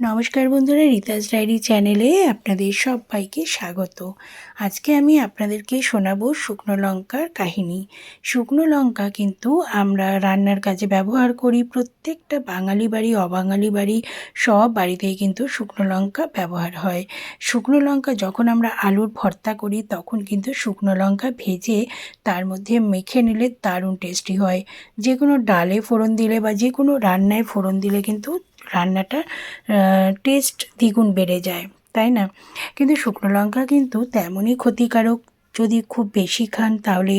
নমস্কার বন্ধুরা, রিতাস ডায়েরি চ্যানেলে আপনাদের সবাইকে স্বাগত। আজকে আমি আপনাদেরকে শোনাবো শুকনো লঙ্কার কাহিনী। শুকনো লঙ্কা কিন্তু আমরা রান্নার কাজে ব্যবহার করি, প্রত্যেকটা বাঙালি বাড়ি, অবাঙালি বাড়ি, সব বাড়িতেই কিন্তু শুকনো লঙ্কা ব্যবহার হয়। শুকনো লঙ্কা যখন আমরা আলুর ভর্তা করি, তখন কিন্তু শুকনো লঙ্কা ভেজে তার মধ্যে মেখে নিলে দারুণ টেস্টি হয়। যে কোনো ডালে ফোড়ন দিলে বা যে কোনো রান্নায় ফোড়ন দিলে কিন্তু রান্নাটা টেস্ট দ্বিগুণ বেড়ে যায়, তাই না? কিন্তু শুকনো লঙ্কা কিন্তু তেমনই ক্ষতিকারক। যদি খুব বেশি খান, তাহলে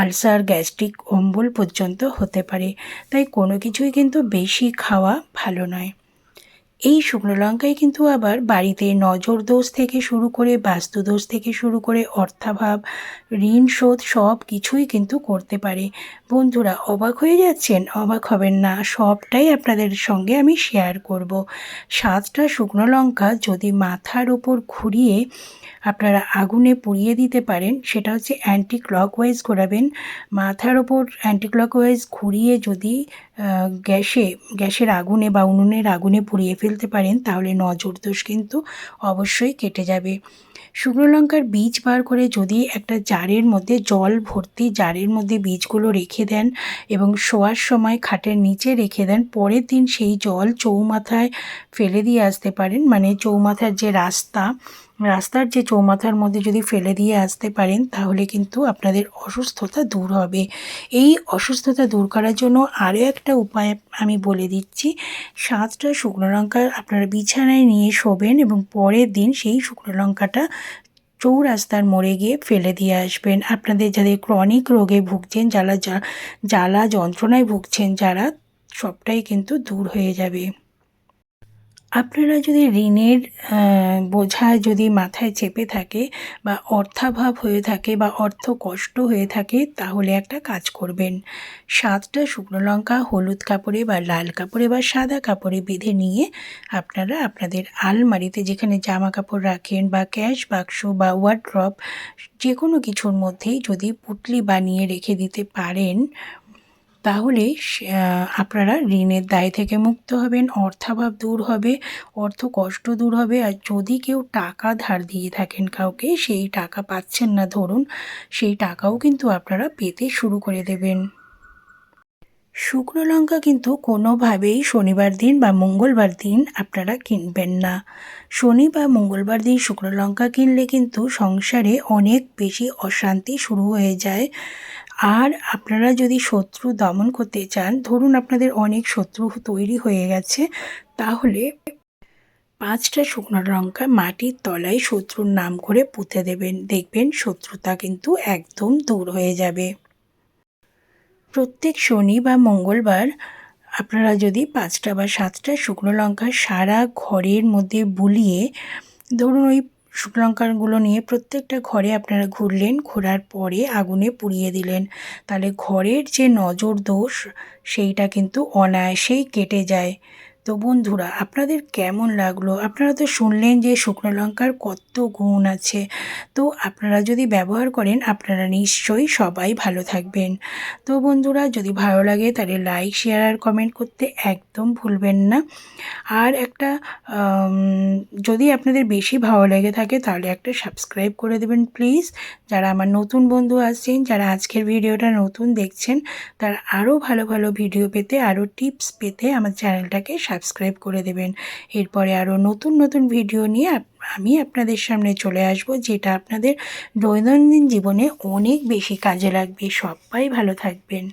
আলসার, গ্যাস্ট্রিক অম্বল পর্যন্ত হতে পারে। তাই কোনো কিছুই কিন্তু বেশি খাওয়া ভালো নয়। এই শুকনো লঙ্কায় কিন্তু আবার বাড়িতে নজর দোষ থেকে শুরু করে বাস্তু দোষ থেকে শুরু করে অর্থাভাব, ঋণ শোধ সব কিছুই কিন্তু করতে পারে। বন্ধুরা, অবাক হয়ে যাচ্ছেন? অবাক হবেন না। সবটাই আপনাদের সঙ্গে আমি শেয়ার করব। সাতটা শুকনো লঙ্কা যদি মাথার ওপর ঘুরিয়ে আপনারা আগুনে পুড়িয়ে দিতে পারেন, সেটা হচ্ছে অ্যান্টি ক্লকওয়াইজ ঘোরাবেন। মাথার ওপর অ্যান্টি ক্লকওয়াইজ ঘুরিয়ে যদি গ্যাসে, গ্যাসের আগুনে বা উনুনের আগুনে পুড়িয়ে ফেলতে পারেন, তাহলে নজর দোষ কিন্তু অবশ্যই কেটে যাবে। শুকনো লঙ্কার বীজ বার করে যদি একটা জারের মধ্যে, জল ভর্তি জারের মধ্যে বীজগুলো রেখে দেন এবং শোয়ার সময় খাটের নিচে রেখে দেন, পরের দিন সেই জল চৌমাথায় ফেলে দিয়ে আসতে পারেন। মানে চৌমাথার যে রাস্তা রাস্তার যে চৌমাথার মধ্যে যদি ফেলে দিয়ে আসতে পারেন, তাহলে কিন্তু আপনাদের অসুস্থতা দূর হবে। এই অসুস্থতা দূর করার জন্য আরও একটা উপায় আমি বলে দিচ্ছি। সাতটা শুকনো লঙ্কা আপনারা বিছানায় নিয়ে শোবেন এবং পরের দিন সেই শুকনো লঙ্কাটা চৌরাস্তার মোড়ে গিয়ে ফেলে দিয়ে আসবেন। আপনাদের যাদের ক্রনিক রোগে ভুগছেন, যারা জ্বালা যন্ত্রণায় ভুগছেন, যারা সবটাই কিন্তু দূর হয়ে যাবে। আপনারা যদি ঋণের বোঝা যদি মাথায় চেপে থাকে বা অর্থাভাব হয়ে থাকে বা অর্থ কষ্ট হয়ে থাকে, তাহলে একটা কাজ করবেন। সাতটা শুকনো লঙ্কা, হলুদ কাপড়ে বা লাল কাপড়ে বা সাদা কাপড়ে বেঁধে নিয়ে আপনারা আপনাদের আলমারিতে যেখানে জামা কাপড় রাখেন বা ক্যাশ বাক্স বা ওয়ার্ড্রপ যে কোনো কিছুর মধ্যেই যদি পুটলি বানিয়ে রেখে দিতে পারেন তাহলে আপনারা ঋণের দায় থেকে মুক্ত হবেন, অর্থাভাব দূর হবে, অর্থ কষ্ট দূর হবে। আর যদি কেউ টাকা ধার দিয়ে থাকেন কাউকে, সেই টাকা পাচ্ছেন না, ধরুন সেই টাকাও কিন্তু আপনারা পেতে শুরু করে দেবেন। শুকনো লঙ্কা কিন্তু কোনোভাবেই শনিবার দিন বা মঙ্গলবার দিন আপনারা কিনবেন না। শনি বা মঙ্গলবার দিন শুকনো লঙ্কা কিনলে কিন্তু সংসারে অনেক বেশি অশান্তি শুরু হয়ে যায়। আর আপনারা যদি শত্রু দমন করতে চান, ধরুন আপনাদের অনেক শত্রু তৈরি হয়ে গেছে, তাহলে পাঁচটা শুকনো লঙ্কা মাটির তলায় শত্রুর নাম করে পুঁতে দেবেন। দেখবেন শত্রুতা কিন্তু একদম দূর হয়ে যাবে। প্রত্যেক শনি বা মঙ্গলবার আপনারা যদি পাঁচটা বা সাতটা শুকনো লঙ্কা সারা ঘরের মধ্যে বুলিয়ে, ধরুন ওই শুকনো লঙ্কাগুলো নিয়ে প্রত্যেকটা ঘরে আপনারা ঘুরলেন, ঘোরার পরে আগুনে পুড়িয়ে দিলেন। তাহলে ঘরের যে নজর দোষ সেইটা কিন্তু অনায়াসেই কেটে যায়। তো বন্ধুরা, আপনাদের কেমন লাগল? আপনারা তো শুনলেন যে শুকনো লঙ্কার কত গুণ আছে। তো আপনারা যদি ব্যবহার করেন, আপনারা নিশ্চয়ই সবাই ভালো থাকবেন। তো বন্ধুরা, যদি ভালো লাগে তাহলে লাইক শেয়ার আর কমেন্ট করতে একদম ভুলবেন না। আর একটা যদি আপনাদের বেশি ভালো লেগে থাকে তাহলে একটা সাবস্ক্রাইব করে দেবেন প্লিজ যারা আমার নতুন বন্ধু আছেন, যারা আজকের ভিডিওটা নতুন দেখছেন, তারা আরও ভালো ভালো ভিডিও পেতে, আরও টিপস পেতে আমার চ্যানেলটাকে সাবস্ক্রাইব করে দেবেন। এরপরে আরও নতুন নতুন ভিডিও নিয়ে আমি আপনাদের সামনে চলে আসব, যেটা আপনাদের দৈনন্দিন জীবনে অনেক বেশি কাজে লাগবে। সবাই ভালো থাকবেন।